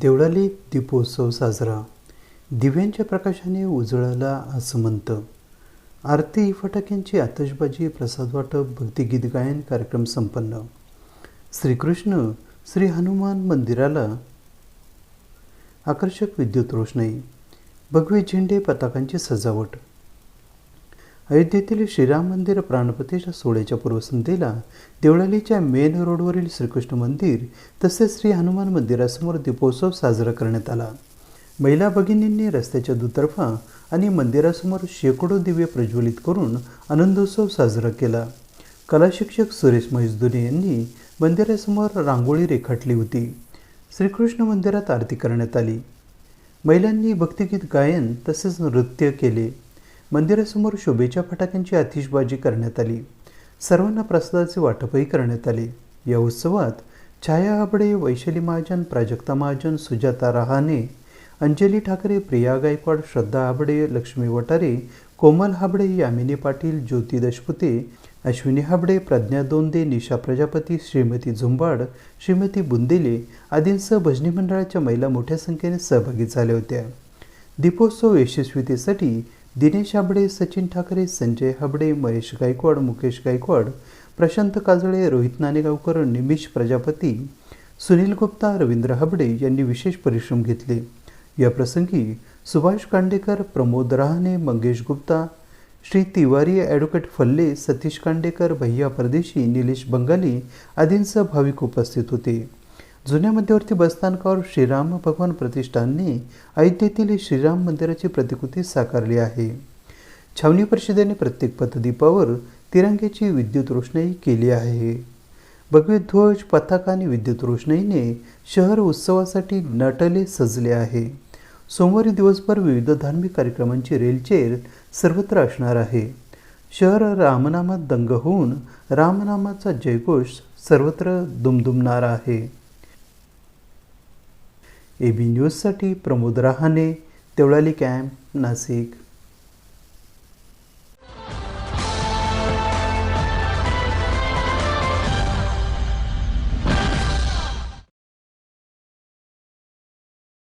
देवळाली दीपोत्सव साजरा. दिव्यांच्या प्रकाशाने उजळला आसमंत. आरती फटाक्यांची आतषबाजी प्रसाद वाटप भक्तिगीत गायन कार्यक्रम संपन्न. श्रीकृष्ण श्री हनुमान मंदिराला आकर्षक विद्युत रोषणाई. भगवे झेंडे पताकांची सजावट. अयोध्येतील श्रीराम मंदिर प्राणप्रतिष्ठा सोहळ्याच्या पूर्वसंध्येला देवळालीच्या मेन रोडवरील श्रीकृष्ण मंदिर तसेच श्री हनुमान मंदिरासमोर दीपोत्सव साजरा करण्यात आला. महिला भगिनींनी रस्त्याच्या दुतर्फा आणि मंदिरासमोर शेकडो दिवे प्रज्वलित करून आनंदोत्सव साजरा केला. कला शिक्षक सुरेश महेशदुने यांनी मंदिरासमोर रांगोळी रेखाटली होती. श्रीकृष्ण मंदिरात आरती करण्यात आली. महिलांनी भक्तिगीत गायन तसेच नृत्य केले. मंदिरासमोर शोभेच्या फटाक्यांची आतिषबाजी करण्यात आली. सर्वांना प्रसादाचे वाटपही करण्यात आले. या उत्सवात छाया हाबडे वैशाली महाजन प्राजक्ता महाजन सुजाता रहाणे अंजली ठाकरे प्रिया गायकवाड श्रद्धा हाबडे लक्ष्मी वटारे कोमल हाबडे यामिनी पाटील ज्योती दशपुते अश्विनी हाबडे प्रज्ञा दोंदे निशा प्रजापती श्रीमती झुंबाड श्रीमती बुंदेले आदींसह भजनी मंडळाच्या महिला मोठ्या संख्येने सहभागी झाल्या होत्या. दीपोत्सव यशस्वीतेसाठी दिनेश हाबडे सचिन ठाकरे संजय हाबडे महेश गायकवाड मुकेश गायकवाड प्रशांत काजळे रोहित नाणेगावकर निमिष प्रजापती सुनील गुप्ता रवींद्र हाबडे यांनी विशेष परिश्रम घेतले. या प्रसंगी सुभाष कांडेकर प्रमोद रहाणे मंगेश गुप्ता श्री तिवारी ॲडव्होकेट फल्ले सतीश कांडेकर भैया परदेशी निलेश बंगाली आदींसह भाविक उपस्थित होते. जुन्या मध्यवर्ती बसस्थानकावर श्रीराम भगवान प्रतिष्ठानने अयोध्येतील श्रीराम मंदिराची प्रतिकृती साकारली आहे. छावणी परिषदेने प्रत्येक पथदीपावर तिरंग्याची विद्युत रोषणाई केली आहे. भगवे ध्वज पताका आणि विद्युत रोषणाईने शहर उत्सवासाठी नटले सजले आहे. सोमवारी दिवसभर विविध धार्मिक कार्यक्रमांची रेलचेल सर्वत्र असणार आहे. शहर रामनामात दंग होऊन रामनामाचा जयघोष सर्वत्र दुमदुमणार आहे. ए बी न्यूजसाठी प्रमोद रहाणे तेवळाली कॅम्प नाशिक.